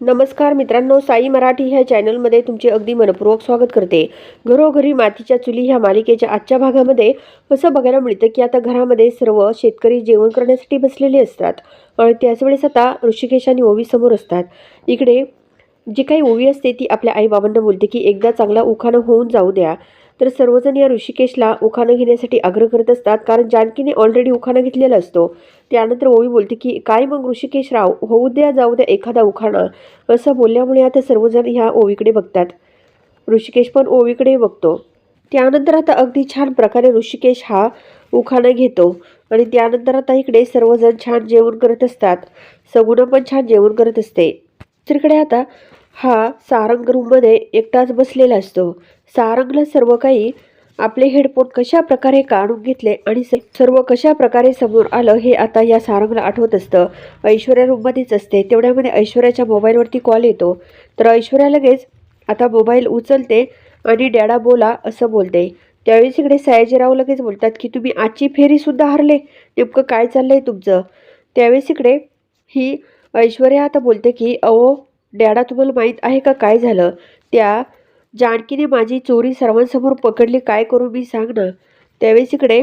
नमस्कार मित्रांनो साई मराठी ह्या चॅनलमध्ये तुमचे अगदी मनपूर्वक स्वागत करते. घरोघरी मातीच्या चुली ह्या मालिकेच्या आजच्या भागामध्ये असं बघायला मिळतं की आता घरामध्ये सर्व शेतकरी जेवण करण्यासाठी बसलेले असतात आणि त्याच वेळेस आता ऋषिकेश आणि ओवी समोर असतात. इकडे जी काही ओवी असते ती आपल्या आईबाबांना बोलते की एकदा चांगला उखाणं होऊन जाऊ द्या. तर सर्वजण या ऋषिकेशला उखाणं घेण्यासाठी आग्रह करत असतात कारण जानकीने ऑलरेडी उखाणं घेतलेला असतो. त्यानंतर ओवी बोलते की काय मग ऋषिकेश राव होऊ द्या जाऊ द्या एखादा उखाणा. असं बोलल्यामुळे आता सर्वजण ह्या ओवीकडे बघतात. ऋषिकेश पण ओवीकडे बघतो. त्यानंतर आता अगदी छान प्रकारे ऋषिकेश हा उखाणा घेतो. आणि त्यानंतर आता इकडे सर्वजण छान जेवण करत असतात. सगुणं पण छान जेवण करत असते. दुसरीकडे आता हा सारंग रूममध्ये एकटाच बसलेला असतो. सारंगला सर्व काही आपले हेडफोन कशा प्रकारे काढून घेतले आणि स- सर्व कशा प्रकारे समोर आलं हे आता या सारंगला आठवत असतं. ऐश्वर्या रूममध्येच असते. तेवढ्यामध्ये ऐश्वर्याच्या मोबाईलवरती कॉल येतो. तर ऐश्वर्या लगेच आता मोबाईल उचलते आणि डॅडा बोला असं बोलते. त्यावेळेस इकडे सयाजीराव लगेच बोलतात की तुम्ही आजची फेरीसुद्धा हरले. नेमकं काय चाललं आहे तुमचं? त्यावेळेस इकडे ही ऐश्वर्या आता बोलते की अहो डॅडा तुम्हाला माहीत आहे का काय झालं? त्या जानकीने माझी चोरी सर्वांसमोर पकडली काय करू मी सांग ना. त्यावेळेस इकडे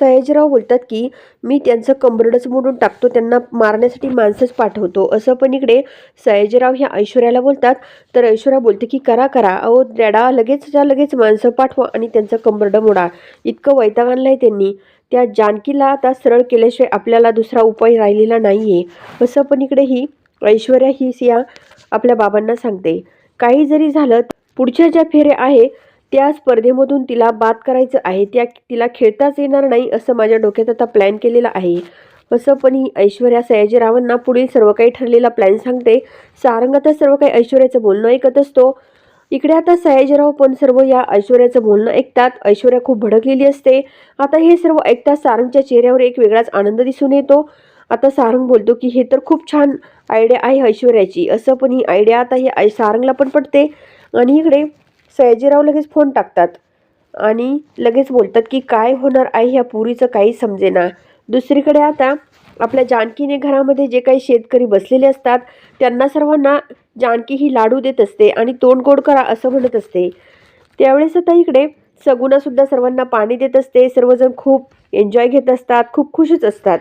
सयाजीराव बोलतात की मी त्यांचं कंबरडच मोडून टाकतो त्यांना मारण्यासाठी माणसंच पाठवतो. असं पण इकडे सयाजीराव ह्या ऐश्वर्याला बोलतात. तर ऐश्वर्या बोलते की करा करा. अहो डॅडा लगेचच्या लगेच माणसं पाठवा आणि त्यांचं कंबरडं मोडा. इतकं वैताग आणलं त्यांनी. त्या जानकीला आता सरळ केल्याशिवाय आपल्याला दुसरा उपाय राहिलेला नाही आहे असं पण इकडे ही ऐश्वर्या ही या आपल्या बाबांना सांगते. काही जरी झालं पुढच्या ज्या फेऱ्या आहे त्या स्पर्धेमधून तिला बाद करायचं आहे. त्या तिला खेळताच येणार नाही असं माझ्या डोक्यात आता प्लॅन केलेला आहे. असं पण ही ऐश्वर्या सयाजीरावांना पुढील सर्व काही ठरलेला प्लॅन सांगते. सारंग आता सर्व काही ऐश्वर्याचं बोलणं ऐकत असतो. इकडे आता सयाजीराव पण सर्व या ऐश्वर्याचं बोलणं ऐकतात. ऐश्वर्या खूप भडकलेली असते. आता हे सर्व ऐकताच सारंगच्या चेहऱ्यावर एक वेगळाच आनंद दिसून येतो. आता सारंग बोलतो की हे तर खूप छान आयडिया आहे ऐश्वर्याची. असं पण ही आयडिया आता हे आई सारंगला पण पडते आणि इकडे सयाजीराव लगेच फोन टाकतात. आणि लगेच बोलतात की काय होणार आहे ह्या पुरीचं काही समजेना दुसरीकडे आता आपल्या जानकीने घरामध्ये जे काही शेतकरी बसलेले असतात त्यांना सर्वांना जानकी ही लाडू देत असते आणि तोंड गोड करा असं म्हणत असते. त्यावेळेस आता इकडे सगुणासुद्धा सर्वांना पाणी देत असते सर्वजण खूप एन्जॉय घेत असतात खूप खुशच असतात.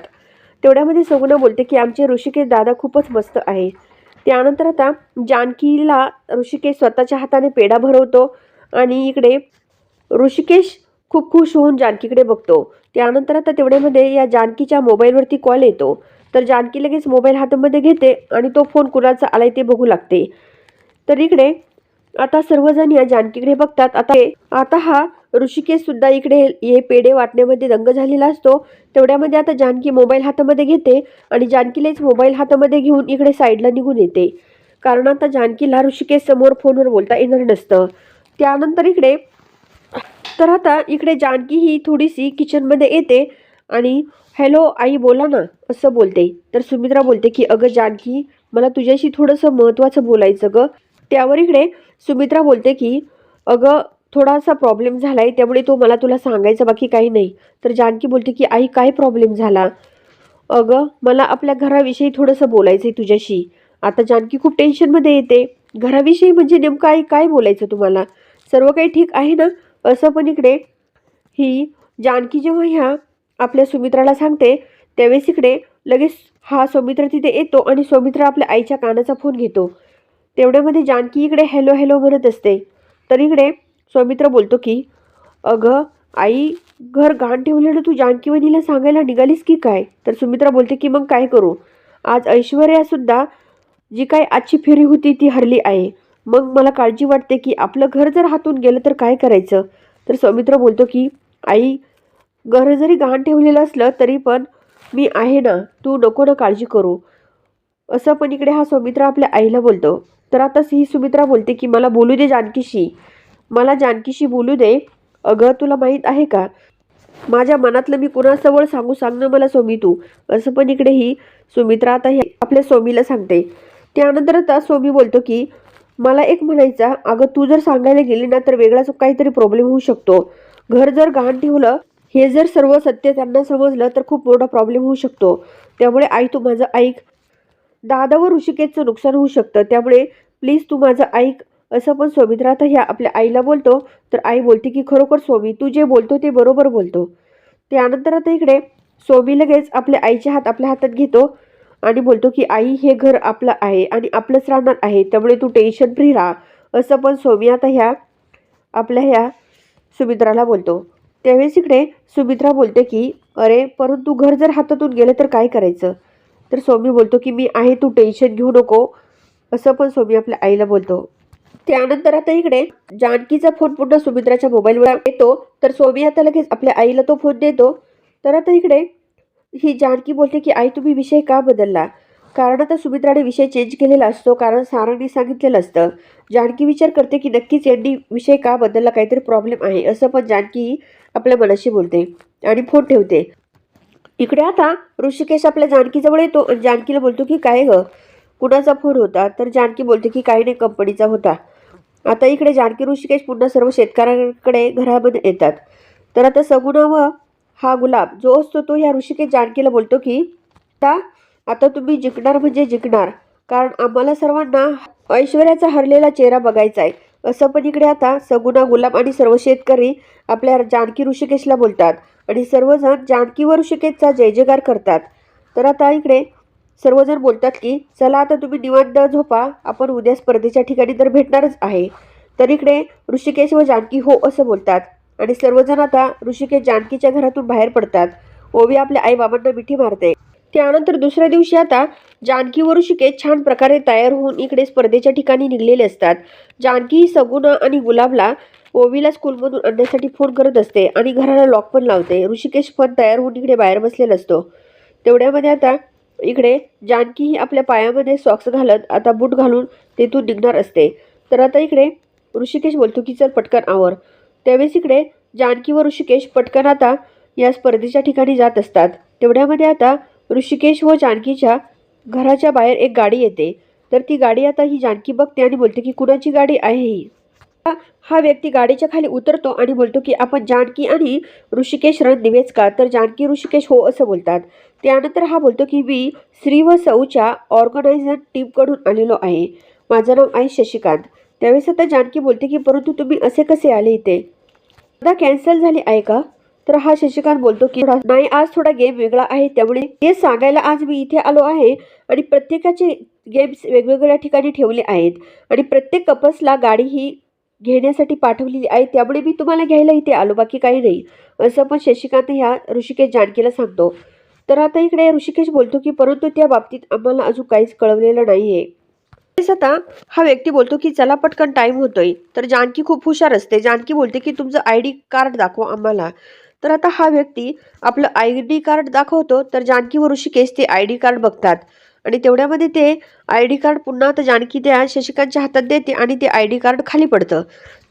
तेवढ्यामध्ये सगुणा बोलते की आमचे ऋषिकेश दादा खूपच मस्त आहे. त्यानंतर आता जानकीला ऋषिकेश स्वतःच्या हाताने पेढा भरवतो आणि इकडे ऋषिकेश खूप खुश होऊन जानकीकडे बघतो. त्यानंतर आता तेवढ्यामध्ये या जानकीच्या मोबाईलवरती कॉल येतो. तर जानकी लगेच मोबाईल हातामध्ये घेते आणि तो फोन कुणाचा आलाय ते बघू लागते. तर इकडे आता सर्वजण या जानकीकडे बघतात. आता आता हा ऋषिकेश सुद्धा इकडे हे पेढे वाटण्यामध्ये दंग झालेला असतो. तेवढ्यामध्ये आता जानकी मोबाईल हातामध्ये घेते आणि जानकीलाच मोबाईल हातामध्ये घेऊन इकडे साईडला निघून येते. कारण आता जानकीला ऋषिकेश समोर फोनवर बोलता येणार नसतं. त्यानंतर इकडे तर आता इकडे जानकी ही थोडीशी किचनमध्ये येते आणि हॅलो आई बोला ना असं बोलते. तर सुमित्रा बोलते की अगं जानकी मला तुझ्याशी थोडंसं महत्त्वाचं बोलायचं गं. त्यावर इकडे सुमित्रा बोलते की अगं थोडासा प्रॉब्लेम झाला आहे त्यामुळे तो मला तुला सांगायचा बाकी काही नाही. तर जानकी बोलते की आई काय प्रॉब्लेम झाला? अगं मला आपल्या घराविषयी थोडंसं बोलायचं आहे तुझ्याशी. आता जानकी खूप टेन्शनमध्ये येते. घराविषयी म्हणजे नेमकं आई काय बोलायचं तुम्हाला? सर्व काही ठीक आहे ना? असं पण इकडे. ही जानकी जेव्हा ह्या आपल्या सुमित्राला सांगते त्यावेळेस इकडे लगेच हा सौमित्र तिथे येतो आणि सौमित्र आपल्या आईच्या कानाचा फोन घेतो. तेवढ्यामध्ये जानकी इकडे हॅलो हॅलो म्हणत असते. तर इकडे सौमित्र बोलतो की अगं आई घर घाण ठेवलेलं तू जानकी वहिनीला सांगायला निघालीस की काय? तर सुमित्रा बोलते की मग काय करू? आज ऐश्वर्यासुद्धा जी काय आजची फेरी होती ती हरली आहे. मग मला काळजी वाटते की आपलं घर जर हातून गेलं तर काय करायचं? तर सौमित्र बोलतो की आई घर जरी घाण ठेवलेलं असलं तरी पण मी आहे ना तू नको ना काळजी करू. असं पण इकडे हा सौमित्रा आपल्या आईला बोलतो. तर आता ही सुमित्रा बोलते की मला बोलू दे जानकीशी. मला जानकीशी बोलू दे. अगं तुला माहीत आहे का? माझ्या मनातलं मी कुणासवळ सांगू सांग ना मला सोमी तू. असं पण इकडे ही सुमित्रा आता हे आपल्या सोमीला सांगते. त्यानंतर आता सोमी बोलतो की मला एक म्हणायचा अगं तू जर सांगायला गेली ना तर वेगळाच काहीतरी प्रॉब्लेम होऊ शकतो. घर जर गहाण ठेवलं हे जर सर्व सत्य त्यांना समजलं तर खूप मोठा प्रॉब्लेम होऊ शकतो. त्यामुळे आई तू माझं ऐक. दादा व ऋषिकेशचं नुकसान होऊ शकतं. त्यामुळे प्लीज तू माझं ऐक. असं पण सौमित्र आता ह्या आपल्या आईला बोलतो तर आई बोलते की खरोखर स्वामी तू जे बोलतो ते बरोबर बोलतो. त्यानंतर आता इकडे स्वामी लगेच आपल्या आईचे हात आपल्या हातात घेतो आणि बोलतो की आई हे घर आपलं आहे आणि आपलंच राहणार आहे त्यामुळे तू टेन्शन फ्री राहा. असं पण स्वामी आता ह्या आपल्या ह्या सुमित्राला बोलतो. त्यावेळेस इकडे सुमित्रा बोलते की अरे परंतु घर जर हातातून गेलं तर काय करायचं? तर स्वामी बोलतो की मी आहे तू टेन्शन घेऊ नको. असं पण स्वामी आपल्या आईला बोलतो. त्यानंतर आता इकडे जानकीचा फोन पुन्हा सुमित्राच्या मोबाईलवर येतो. तर सोमी आता लगेच आपल्या आईला तो फोन देतो. तर आता इकडे ही जानकी बोलते की आई तुम्ही विषय का बदलला? कारण आता सुमित्राने विषय चेंज केलेला असतो कारण सारांनी सांगितलेलं असतं. जानकी विचार करते की नक्कीच यांनी विषय का बदलला? काहीतरी प्रॉब्लेम आहे. असं पण जानकी आपल्या मनाशी बोलते आणि फोन ठेवते. इकडे आता ऋषिकेश आपल्या जानकीजवळ येतो आणि जानकीला बोलतो की काय ग? कुणाचा फोन होता? तर जानकी बोलते की काही नाही कंपनीचा होता. आता इकडे जानकी ऋषिकेश पुन्हा सर्व शेतकऱ्यांकडे घरामध्ये येतात. तर आता सगुणा व हा गुलाब जो असतो तो या ऋषिकेश जानकीला बोलतो की आता आता तुम्ही जिंकणार म्हणजे जिंकणार. कारण आम्हाला सर्वांना ऐश्वर्याचा हरलेला चेहरा बघायचा आहे. असं पण इकडे आता सगुणा गुलाब आणि सर्व शेतकरी आपल्या जानकी ऋषिकेशला बोलतात. आणि सर्वजण जानकी व ऋषिकेशचा जय जयकार करतात. तर आता इकडे सर्वजण बोलतात की चला आता तुम्ही निवांत झोपा आपण उद्या स्पर्धेच्या ठिकाणी तर भेटणारच आहे. तर इकडे ऋषिकेश व जानकी हो असं बोलतात. आणि सर्वजण आता ऋषिकेश जानकीच्या घरातून बाहेर पडतात. ओवी आपल्या आईबाबांना मिठी मारते. त्यानंतर दुसऱ्या दिवशी आता जानकी व ऋषिकेश छान प्रकारे तयार होऊन इकडे स्पर्धेच्या ठिकाणी निघलेले असतात. जानकी ही सगुना आणि गुलाबला ओवीला स्कूलमधून आणण्यासाठी फोन करत असते आणि घराला लॉक पण लावते. ऋषिकेश पण तयार होऊन इकडे बाहेर बसलेला असतो. तेवढ्यामध्ये आता इकडे जानकी ही आपल्या पायामध्ये सॉक्स घालत आता बूट घालून तेथून निघणार असते. तर आता इकडे ऋषिकेश बोलतो की चल पटकन आवर. त्यावेळेस इकडे जानकी व ऋषिकेश पटकन आता या स्पर्धेच्या ठिकाणी जात असतात. तेवढ्यामध्ये आता ऋषिकेश व जानकीच्या घराच्या बाहेर एक गाडी येते. तर ती गाडी आता ही जानकी बघते आणि बोलते की कुणाची गाडी आहे ही? हा- व्यक्ती गाडीच्या खाली उतरतो आणि बोलतो की आपण जानकी आणि ऋषिकेश रणदिवेच का? तर जानकी ऋषिकेश हो असं बोलतात. त्यानंतर हा बोलतो की मी श्री व सौच्या ऑर्गनायझर टीमकडून आलेलो आहे. माझं नाव आहे शशिकांत. त्यावेळेस आता जानकी बोलते की परंतु तुम्ही असे कसे आले इथे? आता कॅन्सल झाली आहे का? तर हा शशिकांत बोलतो की नाही आज थोडा गेम वेगळा आहे. त्यामुळे हे सांगायला आज मी इथे आलो आहे आणि प्रत्येकाचे गेम्स वेगवेगळ्या ठिकाणी ठेवले आहेत आणि प्रत्येक कपल्सला गाडी ही घेण्यासाठी पाठवलेली आहे. त्यामुळे मी तुम्हाला घ्यायला इथे आलो. बाकी काही नाही. असं पण शशिकांत ह्या ऋषिकेश जानकीला सांगतो. तर आता इकडे ऋषिकेश बोलतो की परंतु त्या बाबतीत आम्हाला अजून काहीच कळवलेलं नाही आहे आता हा व्यक्ती बोलतो की चला पटकन टाईम होतोय. तर जानकी खूप हुशार असते. जानकी बोलते की तुमचं आय डी कार्ड दाखवा आम्हाला. तर आता हा व्यक्ती आपलं आय डी कार्ड दाखवतो. तर जानकी व ऋषिकेश ते आय डी कार्ड बघतात. आणि तेवढ्यामध्ये ते आय डी कार्ड पुन्हा आता जानकी त्या शशिकांतच्या हातात देते आणि ते आय डी कार्ड खाली पडतं.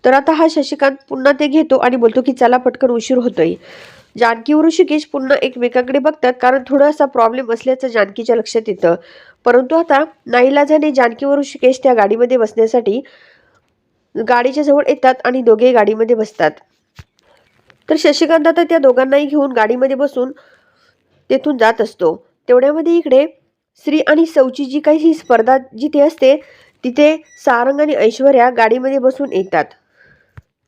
तर आता हा शशिकांत पुन्हा ते घेतो आणि बोलतो की चला पटकन उशीर होतोय. जानकी व ऋषिकेश पुन्हा एकमेकांकडे बघतात कारण थोडासा प्रॉब्लेम असल्याचं जानकीच्या लक्षात येतं. परंतु आता नाईलाजाने जानकी व ऋषिकेश त्या गाडीमध्ये बसण्यासाठी गाडीच्या जवळ येतात आणि दोघे गाडीमध्ये बसतात. तर शशिकांत आता त्या दोघांनाही घेऊन गाडीमध्ये बसून तेथून जात असतो. तेवढ्यामध्ये इकडे श्री आणि सौची जी काही ही स्पर्धा जिथे असते तिथे सारंग आणि ऐश्वर्या गाडीमध्ये बसून येतात.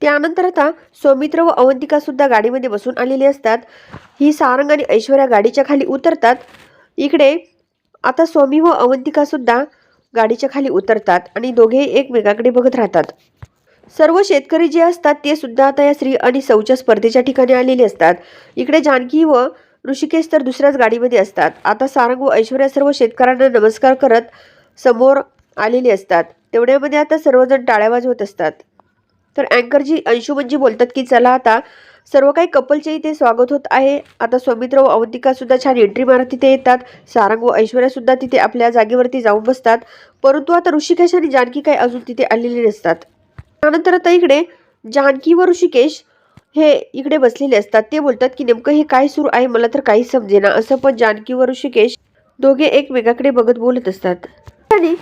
त्यानंतर आता सौमित्र व अवंतिका सुद्धा गाडीमध्ये बसून आलेली असतात. ही सारंग आणि ऐश्वर्या गाडीच्या खाली उतरतात. इकडे आता स्वामी व अवंतिका सुद्धा गाडीच्या खाली उतरतात आणि दोघे एकमेकाकडे बघत राहतात. सर्व शेतकरी जे असतात ते सुद्धा आता या स्त्री आणि सौच्या स्पर्धेच्या ठिकाणी आलेले असतात. इकडे जानकी व ऋषिकेश तर दुसऱ्याच गाडीमध्ये असतात. आता सारंग व ऐश्वर्या सर्व शेतकऱ्यांना नमस्कार करत समोर आलेले असतात. तेवढ्यामध्ये आता सर्वजण टाळ्या वाजवत असतात. तर अँकरजी अंशुमनजी बोलतात की चला आता सर्व काही कपलचे इथे स्वागत होत आहे. आता सौमित्र व अवंतिका सुद्धा छान एंट्री मारत तिथे येतात. सारंग व ऐश्वर्या सुद्धा तिथे आपल्या जागेवरती जाऊन बसतात. परंतु आता ऋषिकेश आणि जानकी काही अजून तिथे आलेले नसतात. त्यानंतर आता इकडे जानकी व ऋषिकेश हे इकडे बसलेले असतात. ते बोलतात की नेमकं हे काय सुरू आहे? मला तर काहीच समजेना. असं पण जानकी व ऋषिकेश दोघे एकमेकाकडे बघत बोलत असतात. आणि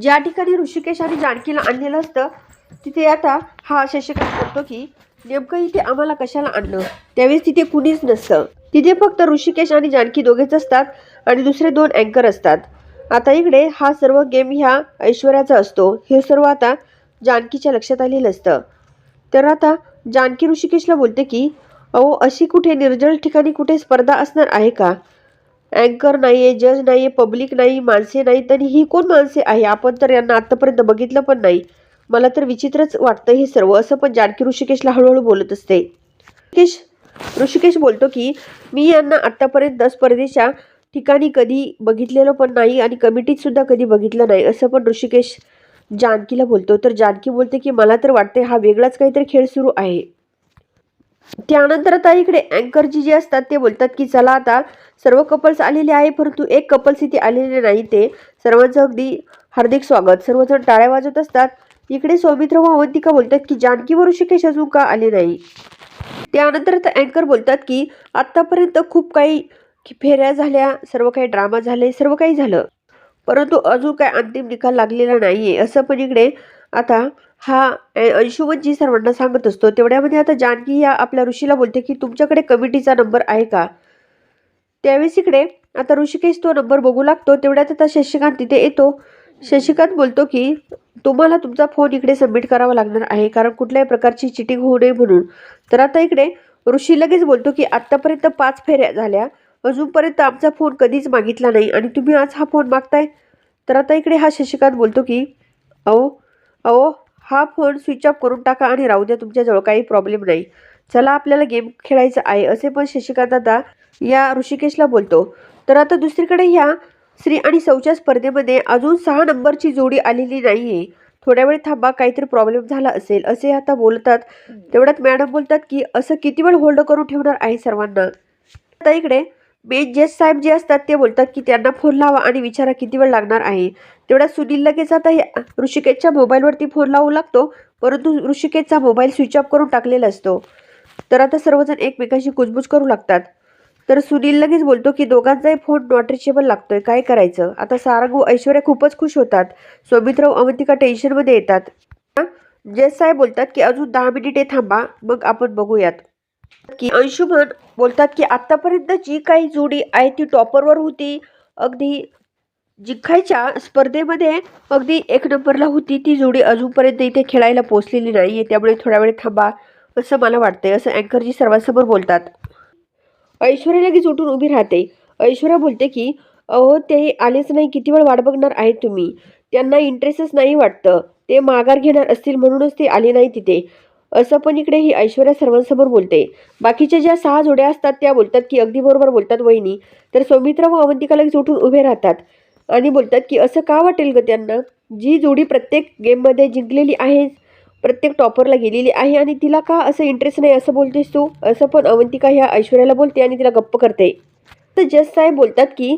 ज्या ठिकाणी ऋषिकेश आणि जानकीला आणलेलं असतं तिथे आता हा शशक बोलतो की नेमकं इथे आम्हाला कशाला आणलं? त्यावेळेस तिथे कुणीच नसतं. तिथे फक्त ऋषिकेश आणि जानकी दोघेच असतात आणि दुसरे दोन अँकर असतात. आता इकडे हा सर्व गेम ह्या ऐश्वर्याचा असतो. हे सर्व आता जानकीच्या लक्षात आलेलं असतं. तर आता जानकी ऋषिकेशला बोलते की अहो अशी कुठे निर्जळ ठिकाणी कुठे स्पर्धा असणार आहे का? अँकर नाही आहे जज नाही आहे पब्लिक नाही माणसे नाही तरी ही कोण माणसे आहे? आपण तर यांना आत्तापर्यंत बघितलं पण नाही. मला तर विचित्रच वाटतं हे सर्व. असं पण जानकी ऋषिकेशला हळूहळू बोलत असते. ऋषिकेश ऋषिकेश बोलतो की मी यांना आत्तापर्यंत स्पर्धेच्या ठिकाणी कधी बघितलेलं पण नाही आणि कमिटीत सुद्धा कधी बघितलं नाही असं पण ऋषिकेश जानकीला बोलतो. तर जानकी बोलते की मला तर वाटते हा वेगळाच काहीतरी खेळ सुरू आहे. त्यानंतर आता इकडे अँकरजी जे असतात ते बोलतात की चला आता सर्व कपल्स आलेले आहे परंतु एक कपल्स इथे आलेले नाही ते. सर्वांचं अगदी हार्दिक स्वागत. सर्वजण टाळ्या वाजवत असतात. इकडे सौमित्र व अवंतिका बोलतात की जानकी व ऋषिकेश अजून का आले नाही? त्यानंतर आता अँकर बोलतात की आत्तापर्यंत खूप काही फेऱ्या झाल्या सर्व काही ड्रामा झाले सर्व काही झालं. परंतु अजून काय अंतिम निकाल लागलेला नाही आहे असं पण इकडे आता हा अंशुमनजी सर्वांना सांगत असतो. तेवढ्यामध्ये आता जानकी या आपल्या ऋषीला बोलते की तुमच्याकडे कमिटीचा नंबर आहे का? त्यावेळेस इकडे आता ऋषिकेश तो नंबर बघू लागतो. तेवढ्यात आता शशिकांत तिथे येतो. शशिकांत बोलतो की तुम्हाला तुमचा फोन इकडे सबमिट करावा लागणार आहे कारण कुठल्याही प्रकारची चिटिंग होऊ नये म्हणून. तर आता इकडे ऋषी लगेच बोलतो की आत्तापर्यंत पाच फेऱ्या झाल्या. अजूनपर्यंत आमचा फोन कधीच मागितला नाही आणि तुम्ही आज हा फोन मागताय. तर आता इकडे हा शशिकांत बोलतो की अहो अहो हा फोन स्विच ऑफ करून टाका आणि राहू द्या तुमच्याजवळ काही प्रॉब्लेम नाही. चला आपल्याला गेम खेळायचा आहे असे पण शशिकांत आता या ऋषिकेशला बोलतो. तर आता दुसरीकडे ह्या श्री आणि सौच्या स्पर्धेमध्ये अजून सहा नंबरची जोडी आलेली नाही आहे थोड्या वेळ थांबा काहीतरी प्रॉब्लेम झाला असेल असे आता बोलतात. तेवढ्यात मॅडम बोलतात की असं किती वेळ होल्ड करून ठेवणार आहे सर्वांना? आता इकडे मेन जज साहेब जे असतात ते बोलतात की त्यांना फोन लावा आणि विचारा किती वेळ लागणार आहे. तेवढ्यात सुनील लगेच आता हे ऋषिकेशच्या मोबाईलवरती फोन लावू लागतो परंतु ऋषिकेशचा मोबाईल स्विच ऑफ करून टाकलेला असतो. तर आता सर्वजण एकमेकांशी कुजबुज करू लागतात. तर सुनील लगेच बोलतो की दोघांचाही फोन नॉट रिचेबल लागतोय. काय करायचं? आता सारंग व ऐश्वर्या खूपच खुश होतात. सौमित्र व अवंतिका टेन्शनमध्ये येतात. जस साहेब बोलतात की अजून दहा मिनिटे थांबा. मग आपण बघूयात. की अंशुमन बोलतात की आत्तापर्यंत जी काही जोडी आहे ती टॉपरवर होती. अगदी जिंकायच्या स्पर्धेमध्ये अगदी एक नंबरला होती. ती जोडी अजूनपर्यंत इथे खेळायला पोचलेली नाही आहे त्यामुळे थोडा वेळ थांबा असं मला वाटतंय. असं अँकरजी सर्वांसमोर बोलतात. ऐश्वर्या लगेच उठून उभी राहते. ऐश्वर्या बोलते की अहो ते आलेच नाही किती वेळ वाट बघणार आहेत तुम्ही? त्यांना इंटरेस्टच नाही वाटतं. ते माघार घेणार असतील म्हणूनच ते आले नाही तिथे. असं पण इकडे ही ऐश्वर्या सर्वांसमोर बोलते. बाकीच्या ज्या सहा जोड्या असतात त्या बोलतात की अगदी बरोबर बोलतात वहिनी. तर सौमित्रा व अवंतिका लगेच उठून उभे राहतात आणि बोलतात की असं का वाटेल ग त्यांना? जी जोडी प्रत्येक गेममध्ये जिंकलेली आहे प्रत्येक टॉपरला गेलेली आहे आणि तिला का असं इंटरेस्ट नाही असं बोलतेस तू? असं पण अवंतिका ह्या ऐश्वर्याला बोलते आणि तिला गप्प करते. तर जस साहेब बोलतात की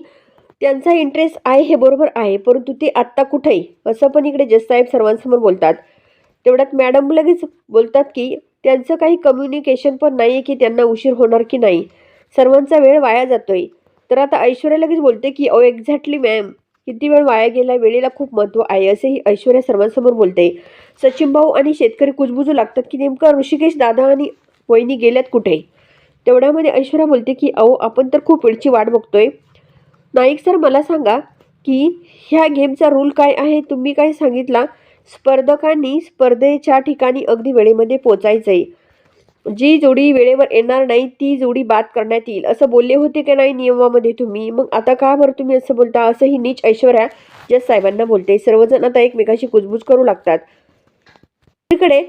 त्यांचा इंटरेस्ट आहे हे बरोबर आहे परंतु ते आत्ता कुठेही असं पण इकडे जस साहेब सर्वांसमोर बोलतात. तेवढ्यात मॅडम लगेच बोलतात की त्यांचं काही कम्युनिकेशन पण नाही आहे की त्यांना उशीर होणार की नाही. सर्वांचा वेळ वाया जातोय. तर आता ऐश्वर्या लगेच बोलते की ओ एक्झॅक्टली मॅम किती वेळ वाया गेला वेळेला खूप महत्त्व आहे असेही ऐश्वर्या सर्वांसमोर बोलते. सचिन भाऊ आणि शेतकरी कुजबुजू लागतात की नेमकं ऋषिकेश दादा आणि वहिनी गेल्यात कुठे? तेवढ्यामध्ये ऐश्वर्या बोलते की अहो आपण तर खूप वेळची वाट बघतोय. नाईक सर मला सांगा की ह्या गेमचा रूल काय आहे? तुम्ही काय सांगितला? स्पर्धकांनी स्पर्धेच्या ठिकाणी अगदी वेळेमध्ये पोचायचं आहे जी जोडी वेळेवर येणार नाही ती जोडी बाद करण्यात येईल. असं बोलले होते की नाही नियमामध्ये तुम्ही? मग आता का बरं तुम्ही असं बोलता? असं ही नीच ऐश्वर्या जस साहेबांना बोलते. सर्वजण आता एकमेकाशी कुजबुज करू लागतात. इकडे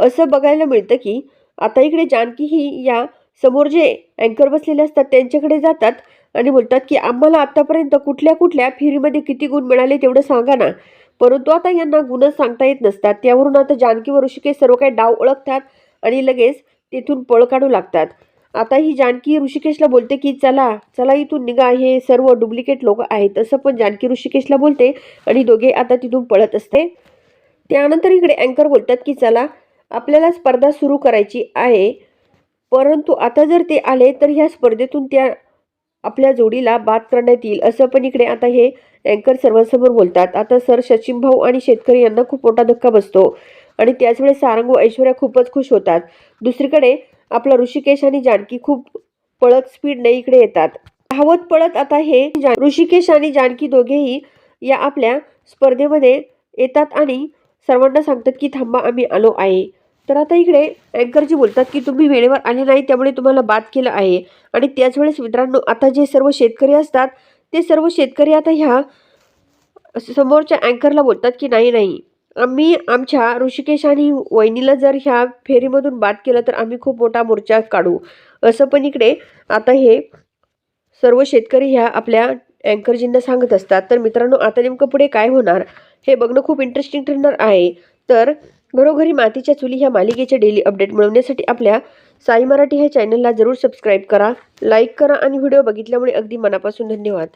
असं बघायला मिळतं की आता इकडे जानकी ही या समोर जे अँकर बसलेले असतात त्यांच्याकडे जातात आणि बोलतात की आम्हाला आतापर्यंत कुठल्या कुठल्या फेरीमध्ये किती गुण मिळाले तेवढं सांगा ना. परंतु आता यांना गुणच सांगता येत नसतात. त्यावरून आता जानकी व ऋषिकेश सर्व काही डाव ओळखतात आणि लगेच तिथून पळ काढू लागतात. आता ही जानकी ऋषिकेशला बोलते की चला चला इथून निघा. हे सर्व डुप्लिकेट लोक आहेत. असं पण जानकी ऋषिकेशला बोलते आणि दोघे आता तिथून पळत असते. त्यानंतर इकडे अँकर बोलतात की चला आपल्याला स्पर्धा सुरू करायची आहे. परंतु आता जर ते आले तर ह्या स्पर्धेतून त्या आपल्या जोडीला बाद करण्यात येईल. असं पण इकडे आता हे अँकर सर्वांसमोर बोलतात. आता सर सचिन भाऊ आणि शेतकरी यांना खूप मोठा धक्का बसतो. आणि त्याच वेळेस सारंग व ऐश्वर्या खूपच खुश होतात. दुसरीकडे आपला ऋषिकेश आणि जानकी खूप पळत स्पीडने इकडे येतात. धावत पळत आता हे ऋषिकेश आणि जानकी दोघेही या आपल्या स्पर्धेमध्ये येतात आणि सर्वांना सांगतात की थांबा आम्ही आलो आहे. तर आता इकडे अँकरजी बोलतात की तुम्ही वेळेवर आले नाही त्यामुळे तुम्हाला बाद केलं आहे. आणि त्याच वेळेस मित्रांनो आता जे सर्व शेतकरी असतात ते सर्व शेतकरी आता ह्या समोरच्या अँकरला बोलतात की नाही नाही. आम्ही आमच्या ऋषिकेश आणि वहिनीला जर ह्या फेरीमधून बाद केलं तर आम्ही खूप मोठा मोर्चा काढू. असं पण इकडे आता हे सर्व शेतकरी ह्या आपल्या अँकरजींना सांगत असतात. तर मित्रांनो आता नेमकं पुढे काय होणार? हे बघणं खूप इंटरेस्टिंग ठरणार आहे. तर घरोघरी मातीच्या चुली ह्या मालिकेच्या डेली अपडेट मिळवण्यासाठी आपल्या साई मराठी ह्या चॅनलला जरूर सबस्क्राईब करा लाईक करा आणि व्हिडिओ बघितल्यामुळे अगदी मनापासून धन्यवाद.